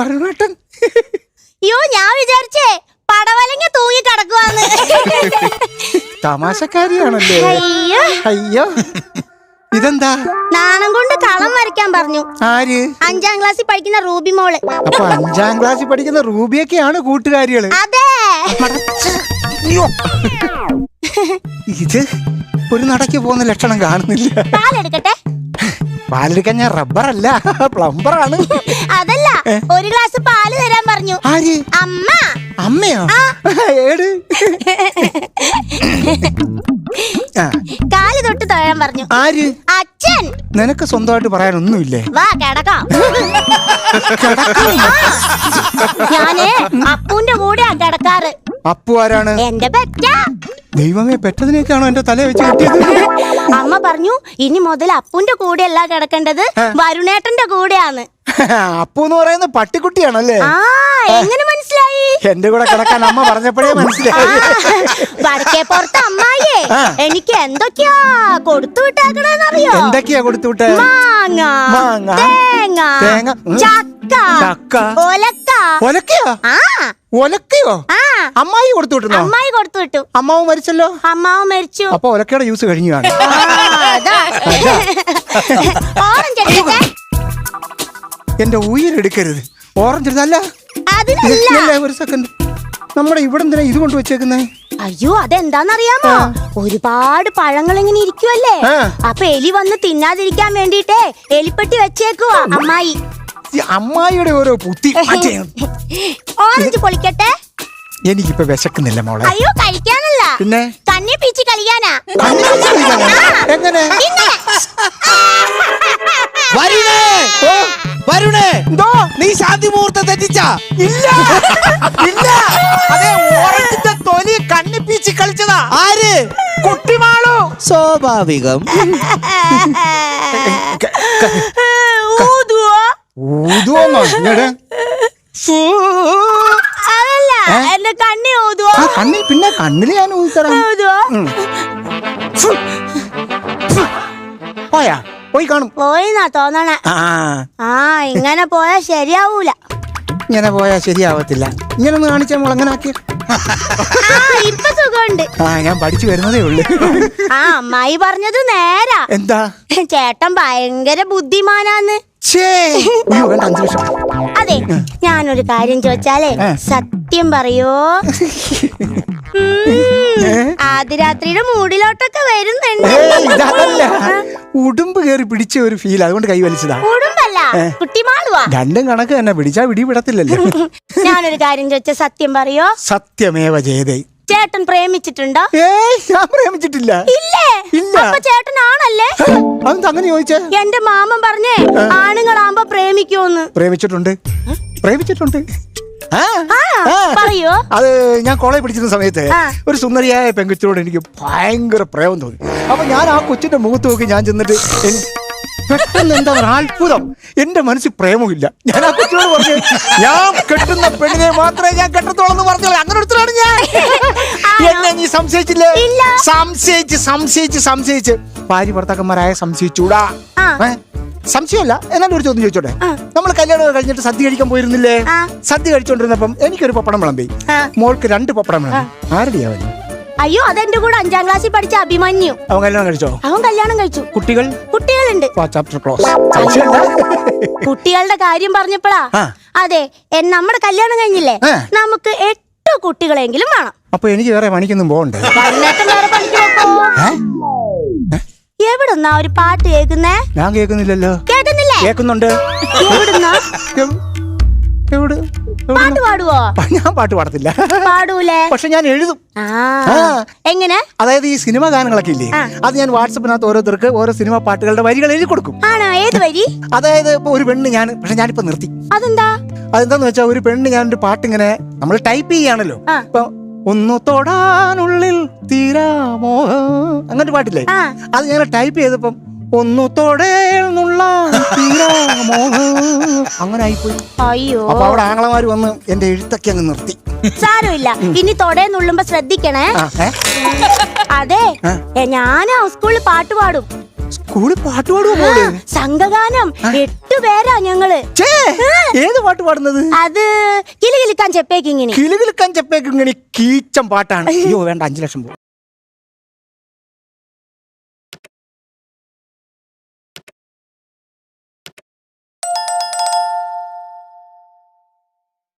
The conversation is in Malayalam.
വരുണേട്ടൻ അയ്യോ ഞാൻ വിചാരിച്ചേ പടവലങ്ങ തൂങ്ങി കിടക്കുവാന്ന്. തമാശക്കാരിയാണല്ലേ? അയ്യോ. അയ്യോ. ഇതെന്താ? നാണം കൊണ്ട് കളം വരയ്ക്കാൻ പറഞ്ഞു. ആര്? അഞ്ചാം ക്ലാസ്സിൽ പഠിക്കുന്ന റൂബി മോൾ. അപ്പൊ അഞ്ചാം ക്ലാസ്സിൽ പഠിക്കുന്ന റൂബിയൊക്കെയാണ് കൂട്ടുകാരികൾ. അതെ. ഇത് ഒരു നടക്ക് പോകുന്ന ലക്ഷണം കാണുന്നില്ല. പാലെടുക്കട്ടെ. പാലെടുക്കാൻ ഞാൻ റബ്ബറല്ല പ്ലംബറാണ് അതല്ല ഒരു ഗ്ലാസ് പാൽ തരാൻ പറഞ്ഞു. ആര്? അമ്മ. അമ്മയോ? ഏട്? കാൽ തൊട്ട് തൊഴാൻ പറഞ്ഞു. ആര്? അച്ഛൻ. നിനക്ക് സ്വന്തമായിട്ട് പറയാനൊന്നുമില്ലേ? വാ കിടക്കാം. ഞാനേ അപ്പൂന്റെ കൂടെയാ കിടക്കാറ്. അപ്പു ആരാണ്? എന്റെ പെറ്റ. ദൈവമേ പെറ്റതിനേക്കാണോ എന്റെ തല വെച്ച് കിട്ടിയത്? അമ്മ പറഞ്ഞു ഇനി മുതൽ അപ്പുന്റെ കൂടെ അല്ല കിടക്കേണ്ടത് വരുണേട്ടന്റെ കൂടെയാണ്. അപ്പു എന്ന് പറയുന്നത് പട്ടിക്കുട്ടിയാണല്ലേ? എങ്ങനെ മനസ്സിലായി? എന്റെ കൂടെ കിടക്കാൻ അമ്മ പറഞ്ഞപ്പോഴേ മനസ്സിലായി. വടക്കേ പുറത്ത് അമ്മായിയെ എനിക്ക് എന്തൊക്കെയാ കൊടുത്തു വിട്ടേക്കണെന്നറിയോ? എന്തൊക്കെയാ കൊടുത്തുവിട്ടെ മാങ്ങ മാങ്ങ, തേങ്ങ തേങ്ങ, ചക്ക ചക്ക. ഒലക്ക ഒലക്കയോ ആ. ഒലക്കയോ ആ. അമ്മായി കൊടുത്തു വിട്ടു അമ്മായി കൊടുത്തു വിട്ടു. അമ്മാവ് മരിച്ചല്ലോ? അമ്മാവ് മരിച്ചു. അപ്പൊ ഒലക്കയുടെ യൂസ് കഴിഞ്ഞു എന്റെ ഉയരെടുക്കരുത് ഓറഞ്ച് എടുത്തല്ല ഒരു സെക്കൻഡ് നമ്മുടെ ഇവിടെ എന്തിനാ ഇത് കൊണ്ട് വെച്ചേക്കുന്നേ. അയ്യോ അതെന്താന്നറിയാമോ? ഒരുപാട് പഴങ്ങൾ ഇങ്ങനെ ഇരിക്കുവല്ലേ അപ്പൊ എലി വന്ന് തിന്നാതിരിക്കാൻ വേണ്ടിട്ടേ എലിപ്പെട്ടി വെച്ചേക്കുവാ അമ്മായി. അമ്മായിയുടെ ഓരോ പുത്തി. ഓറഞ്ച് പൊളിക്കട്ടെ? എനിക്കിപ്പോ വിശക്കുന്നില്ല മോളെ. അയ്യോ കഴിക്കാനല്ല. പിന്നെ? തന്നെ പീച്ച് കളിക്കാനാ? എങ്ങനെ? വരുണേ! നീ ശാന്തി മുഹൂർത്തം തെറ്റിച്ചാ? ഇല്ല! ഇല്ല! അതെ ആര്? കുട്ടിമാളു. സ്വാഭാവികം. ഊതുവോ? ഊതുവോന്നോ ഇങ്ങട്? അതല്ല? എന്റെ കണ്ണി ഊതുവോ? ആ കണ്ണിൽ പിന്നെ കണ്ണിൽ ഞാൻ ഊതുവോ. ഫു. പോയാ പോയി കാണും. പോയിന്നാ തോന്നണേ. ആ ആ. ഇങ്ങനെ പോയാ ശരിയാവൂല. ഇങ്ങനെ പോയാ ശരിയാവത്തില്ല. ഇങ്ങനെ ഒന്ന് കാണിച്ചാൽ ആ ഇപ്പൊ സുഖമുണ്ട്. ആ ഞാൻ പഠിച്ചു വരുന്നതേ ഉള്ളു. ആ അമ്മായി പറഞ്ഞത് നേരാ. എന്താ? ചേട്ടൻ ഭയങ്കര ബുദ്ധിമാനാന്ന്. അതെ ഞാനൊരു കാര്യം ചോദിച്ചാലേ? സത്യം പറയോ? ആദ്യരാത്രിയുടെ മൂടിലോട്ടൊക്കെ വരുന്നുണ്ട്. ഉടുമ്പ് കേറി പിടിച്ച ഒരു ഫീൽ അതുകൊണ്ട് കൈ വലിച്ചതാ. കുട്ടിമാളുവാ. രണ്ടും കണക്ക് തന്നെ. പിടിച്ചാ പിടി വിടത്തില്ലല്ലോ. ഞാനൊരു കാര്യം ചോദിച്ച സത്യം പറയോ? സത്യമേവ ജയതേ. ചേട്ടൻ പ്രേമിച്ചിട്ടുണ്ടോ? ഏയ് ഞാൻ പ്രേമിച്ചിട്ടില്ല. ഇല്ലേ? ഇല്ല. അപ്പൊ ചേട്ടനാണല്ലേ? അതെന്താ അങ്ങനെ ചോദിച്ചേ? എന്റെ മാമൻ പറഞ്ഞേ ആണുങ്ങളാകുമ്പോ പ്രേമിക്കൂന്ന് പ്രേമിച്ചിട്ടുണ്ട്. പ്രേമിച്ചിട്ടുണ്ട്. ആ, ആ, ആ. പറയോ? അത് ഞാൻ കോളേജ് പഠിച്ചിരുന്ന സമയത്ത് ആ. ഒരു സുന്ദരിയായ പെങ്കുച്ചിനോട് എനിക്ക് ഭയങ്കര പ്രേമം തോന്നി. അപ്പൊ ഞാൻ ആ കൊച്ചിന്റെ മുഖത്ത് നോക്കി ഞാൻ ചെന്നിട്ട് എൻ- പെട്ടെന്ന് എന്താ പറയുക അത്ഭുതം. എന്റെ മനസ്സിൽ പ്രേമമില്ല. ഞാൻ ആ കുട്ടിയോട് പറഞ്ഞു ഞാൻ കെട്ടുന്ന പെണ്ണിനെ മാത്രമേ ഞാൻ കെട്ടത്തോളൂ എന്ന് പറഞ്ഞു അങ്ങനെ ഒരുത്തരാണ് ഞാൻ. എന്നെ നീ സംശയിച്ചില്ലേ? സംശയിച്ച് സംശയിച്ച് സംശയിച്ച്. ഭാര്യ ഭർത്താക്കന്മാരായ സംശയിച്ചൂടാ. സംശയമല്ല. എന്നാലും ഒരു ചോദ്യം ചോദിച്ചോട്ടെ? നമ്മൾ കല്യാണം കഴിഞ്ഞിട്ട് സദ്യ കഴിക്കാൻ പോയിരുന്നില്ലേ. സദ്യ കഴിച്ചോണ്ടിരുന്നപ്പം എനിക്കൊരു പപ്പടം വിളമ്പി. മോൾക്ക് രണ്ട് പപ്പടം വിളമ്പി. ആരുടെയാ അയ്യോ അതെന്റെ കൂടെ അഞ്ചാം ക്ലാസ്സിൽ പഠിച്ച അഭിമന്യു. അവൻ കല്യാണം കഴിച്ചോ? അവൻ കല്യാണം കഴിച്ചു. കുട്ടികൾ? കുട്ടികളുണ്ട്. കുട്ടികളുടെ കാര്യം പറഞ്ഞപ്പോഴാ അതെ നമ്മുടെ കല്യാണം കഴിഞ്ഞില്ലേ? നമുക്ക് എട്ട് കുട്ടികളെങ്കിലും വേണം. അപ്പൊ എനിക്ക് വേറെ പണിക്കൊന്നും പോകണ്ടേ? എവിടുന്നാ ഒരു പാട്ട് കേൾക്കുന്നേ? ഞാൻ കേൾക്കുന്നില്ലല്ലോ. കേൾക്കുന്നില്ലേ? കേൾക്കുന്നുണ്ട്. എവിടുന്നാ? എവ്- എവിടെ? പാട്ട് പാടുവോ? ഞാൻ പാട്ട് പാടത്തില്ല. പാടൂലേ? പക്ഷെ ഞാൻ എഴുതും. എങ്ങനെ? അതായത് ഈ സിനിമ ഗാനങ്ങളൊക്കെ ഇല്ലേ? അത് ഞാൻ വാട്സപ്പിനകത്ത് ഓരോരുത്തർക്ക് ഓരോ സിനിമ പാട്ടുകളുടെ വരികൾ എഴുതി കൊടുക്കും. ആണോ? ഏത് വരി? അതായത് ഇപ്പൊ ഒരു പെണ്ണ് ഞാൻ പക്ഷെ ഞാനിപ്പോ നിർത്തി. അതെന്താ? അതെന്താന്ന് വെച്ചാൽ ഒരു പെണ്ണ് ഞാൻ ഒരു പാട്ട് ഇങ്ങനെ നമ്മൾ ടൈപ്പ് ചെയ്യാണല്ലോ. ഇപ്പൊ ഒന്ന് തൊടാനുള്ളിൽ തീരാമോ അങ്ങനത്തെ പാട്ടില്ലേ? അത് ഞാൻ ടൈപ്പ് ചെയ്തപ്പം ഒന്നു അങ്ങനെ ആയിപ്പോയി. അയ്യോ. അപ്പൊ അവിടെ ആംഗ്ലമാര് വന്ന് എന്റെ എഴുത്തൊക്കെ അങ്ങ് നിർത്തി. സാരമില്ല. ഇനി തൊടേ നുള്ളുമ്പോ ശ്രദ്ധിക്കണേ. ആ, ഏ? അതെ ആ. സ്കൂളിൽ പാട്ട് പാടും. സ്കൂളിൽ പാട്ട് പാടുവോ മോൾ? സംഘഗാനം. എട്ടു പേരാ ഞങ്ങൾ. ഛേ, ഏത് പാട്ട് പാടുന്നത്? അത് കിലി ചെപ്പേക്കിങ്ങനെ. ചെപ്പേക്കിങ്ങിനി കിലുകിലുക്കാൻ ചെപ്പേക്ക് ഇങ്ങനെ കീച്ചം പാട്ടാണ്. അയ്യോ വേണ്ട അഞ്ചു ലക്ഷം പോകും